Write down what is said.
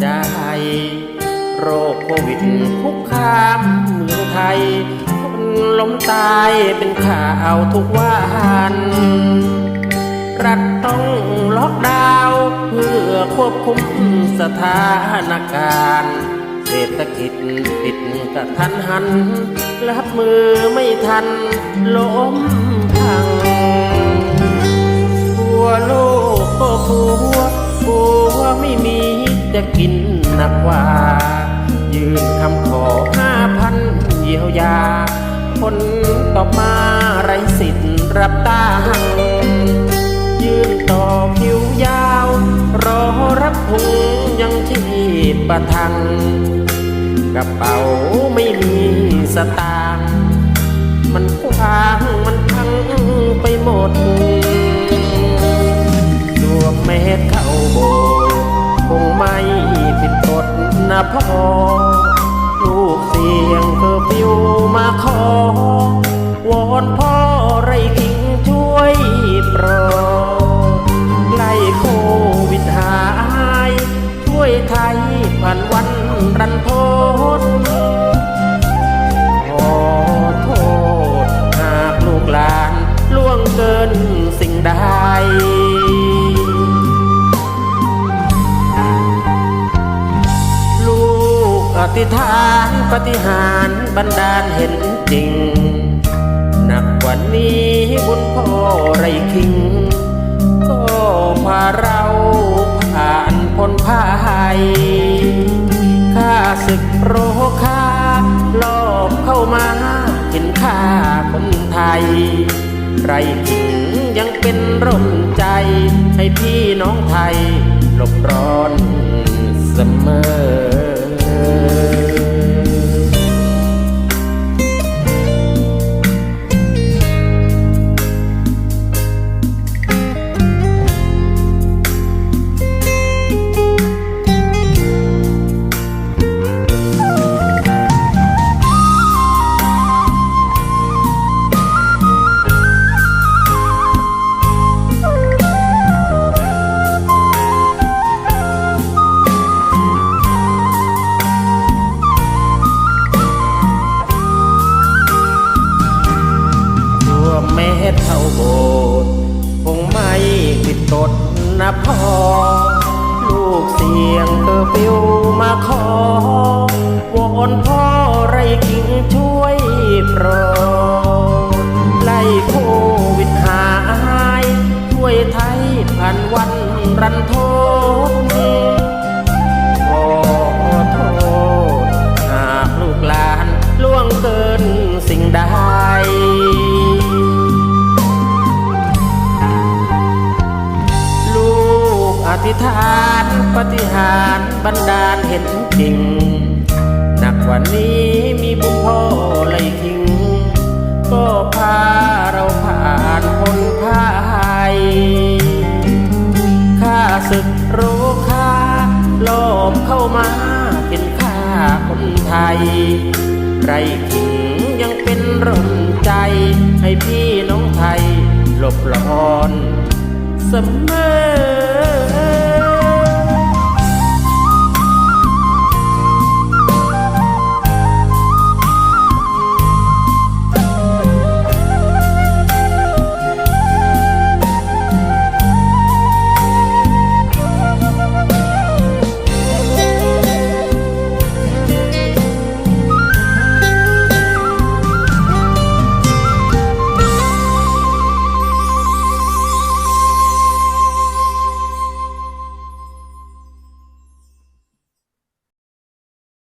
ใจ โรคโควิดคุกคามเมืองไทย คนล้มตายเป็นข่าวทุกวันรัฐต้องล็อกดาวน์เพื่อควบคุมสถานการณ์เศรษฐกิจปิดกระทันหัน รับมือไม่ทันล้มพังทั่วโลกก็กลัวกลัว จะกินหนักกว่า ยืนคำขอห้าพันเยียวยา คนต่อมาไรสิทธิ์รับตาหังยืนต่อคิวยาว รอรับถุงยังชีพประทัง กระเป๋าไม่มีสตางค์มันกว้างมันพังไปหมดดวงเม็ดเข้าโบ ไม่ผิดกฎนะพ่อ ลูกเสียงเธอปิวมาขอ วอนพ่อไรกิ่งช่วยโปรดไล่โควิดหาย ช่วยไทยผ่านวันรันทด อธิษฐานปฏิหารบันดาลเห็นจริง หนักกว่านี้บุญพ่อไรคิง ก็พาเราผ่านพ้นภัยข้าศึกโรคาลอบเข้ามาเห็นข้าคนไทย ไรคิงยังเป็นร่มใจ ให้พี่น้องไทยหลบร้อนเสมอ ตั นะพ่อ ลูกเสียงเคอฟิวมาขอวอนพ่อไรกิ่งช่วยโปรดไล่โควิดหาย ช่วยไทยผ่านวันรันทด ธิษฐานปฏิหารบันดาลเห็นจริง หนักกว่านี้มีบุญพ่อไหลคิงก็พาเราผ่านพ้นภัยข้าศึกโรคาลอบเข้ามาเป็นข้าคนไทย ไรขิงยังเป็นร่มใจให้พี่น้องไทยหลบหลอนเสมอ